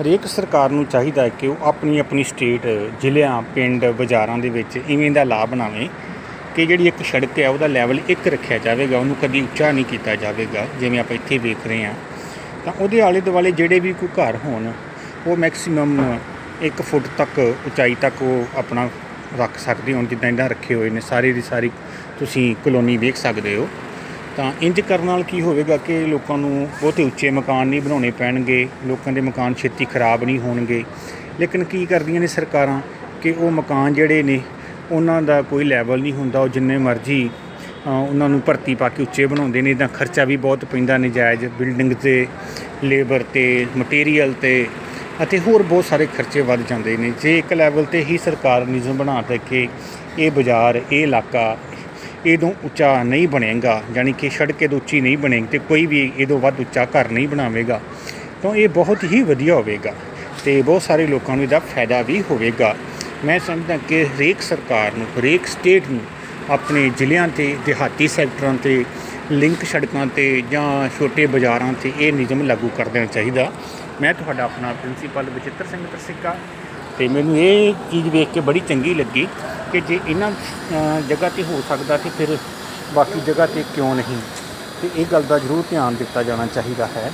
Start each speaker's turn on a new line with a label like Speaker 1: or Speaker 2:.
Speaker 1: ਹਰੇਕ ਸਰਕਾਰ ਨੂੰ ਚਾਹੀਦਾ ਹੈ ਕਿ ਉਹ ਆਪਣੀ ਆਪਣੀ ਸਟੇਟ, ਜ਼ਿਲ੍ਹਿਆਂ, ਪਿੰਡ, ਬਾਜ਼ਾਰਾਂ ਦੇ ਵਿੱਚ ਇਵੇਂ ਦਾ ਲਾਭ ਬਣਾਵੇ ਕਿ ਜਿਹੜੀ ਇੱਕ ਸੜਕ ਹੈ, ਉਹਦਾ ਲੈਵਲ ਇੱਕ ਰੱਖਿਆ ਜਾਵੇਗਾ, ਉਹਨੂੰ ਕਦੀ ਉੱਚਾ ਨਹੀਂ ਕੀਤਾ ਜਾਵੇਗਾ, ਜਿਵੇਂ ਆਪਾਂ ਇੱਥੇ ਵੇਖ ਰਹੇ ਹਾਂ। ਤਾਂ ਉਹਦੇ ਆਲੇ ਦੁਆਲੇ ਜਿਹੜੇ ਵੀ ਕੋਈ ਘਰ ਹੋਣ, ਉਹ ਮੈਕਸਿਮਮ 1 ਫੁੱਟ ਤੱਕ ਉਚਾਈ ਤੱਕ ਉਹ ਆਪਣਾ ਰੱਖ ਸਕਦੇ ਹੋਣ, ਜਿੱਦਾਂ ਇਹਨਾਂ ਰੱਖੇ ਹੋਏ ਨੇ, ਸਾਰੀ ਦੀ ਸਾਰੀ ਤੁਸੀਂ ਕਲੋਨੀ ਵੇਖ ਸਕਦੇ ਹੋ। ਤਾਂ ਇੰਜ ਕਰਨ ਨਾਲ ਕੀ ਹੋਵੇਗਾ ਕਿ ਲੋਕਾਂ ਨੂੰ ਬਹੁਤੇ ਉੱਚੇ ਮਕਾਨ ਨਹੀਂ ਬਣਾਉਣੇ ਪੈਣਗੇ, ਲੋਕਾਂ ਦੇ ਮਕਾਨ ਛੇਤੀ ਖਰਾਬ ਨਹੀਂ ਹੋਣਗੇ। ਲੇਕਿਨ ਕੀ ਕਰਦੀਆਂ ਨੇ ਸਰਕਾਰਾਂ ਕਿ ਉਹ ਮਕਾਨ ਜਿਹੜੇ ਨੇ, ਉਹਨਾਂ ਦਾ ਕੋਈ ਲੈਵਲ ਨਹੀਂ ਹੁੰਦਾ, ਉਹ ਜਿੰਨੇ ਮਰਜ਼ੀ ਉਹਨਾਂ ਨੂੰ ਭਰਤੀ ਪਾ ਕੇ ਉੱਚੇ ਬਣਾਉਂਦੇ ਨੇ, ਤਾਂ ਖਰਚਾ ਵੀ ਬਹੁਤ ਪੈਂਦਾ ਨਜਾਇਜ਼, ਬਿਲਡਿੰਗ ਤੇ, ਲੇਬਰ ਤੇ, ਮਟੀਰੀਅਲ ਤੇ, ਅਤੇ ਹੋਰ ਬਹੁਤ ਸਾਰੇ ਖਰਚੇ ਵੱਧ ਜਾਂਦੇ ਨੇ। ਜੇ ਇੱਕ ਲੈਵਲ ਤੇ ਹੀ ਸਰਕਾਰ ਨਿਯਮ ਬਣਾ ਦੇ ਕਿ ਇਹ ਬਾਜ਼ਾਰ, ਇਹ ਇਲਾਕਾ ਇਹਦੋਂ ਉੱਚਾ ਨਹੀਂ ਬਣੇਗਾ, ਯਾਨੀ ਕਿ ਸੜਕ ਇਹਦੋਂ ਉੱਚੀ ਨਹੀਂ ਬਣੇਗੀ ਤੇ ਕੋਈ ਵੀ ਇਹਦੋਂ ਵੱਧ ਉੱਚਾ ਘਰ ਨਹੀਂ ਬਣਾਵੇਗਾ। ਤਾਂ ਇਹ ਬਹੁਤ ਹੀ ਵਧੀਆ ਹੋਵੇਗਾ ਤੇ ਬਹੁਤ ਸਾਰੇ ਲੋਕਾਂ ਨੂੰ ਇਹਦਾ ਫਾਇਦਾ ਵੀ ਹੋਵੇਗਾ। ਮੈਂ ਸਮਝਦਾ ਕਿ ਹਰੇਕ ਸਰਕਾਰ ਨੂੰ, ਹਰੇਕ ਸਟੇਟ ਨੂੰ, ਆਪਣੇ ਜ਼ਿਲ੍ਹਿਆਂ ਤੇ, ਦਿਹਾਤੀ ਸੈਕਟਰਾਂ ਤੇ ਲਿੰਕ ਸੜਕਾਂ ਤੇ ਜਾਂ ਛੋਟੇ ਬਾਜ਼ਾਰਾਂ ਤੇ ਇਹ ਨਿਯਮ ਲਾਗੂ ਕਰ ਦੇਣਾ ਚਾਹੀਦਾ। ਮੈਂ ਤੁਹਾਡਾ ਆਪਣਾ ਪ੍ਰਿੰਸੀਪਲ ਬਚਿੱਤਰ ਸਿੰਘ ਤਰਸਿੱਕਾ ਤੇ ਮੈਨੂੰ ਇਹ ਚੀਜ਼ ਵੇਖ ਕੇ ਬੜੀ ਚੰਗੀ ਲੱਗੀ। ਕਿ ਜੇ ਇਹਨਾਂ ਜਗ੍ਹਾ ਤੇ ਹੋ ਸਕਦਾ ਤੇ ਫਿਰ ਬਾਕੀ ਜਗ੍ਹਾ ਤੇ ਕਿਉਂ ਨਹੀਂ? ਤੇ ਇਹ ਗੱਲ ਦਾ ਜ਼ਰੂਰ ਧਿਆਨ ਦਿੱਤਾ ਜਾਣਾ ਚਾਹੀਦਾ ਹੈ।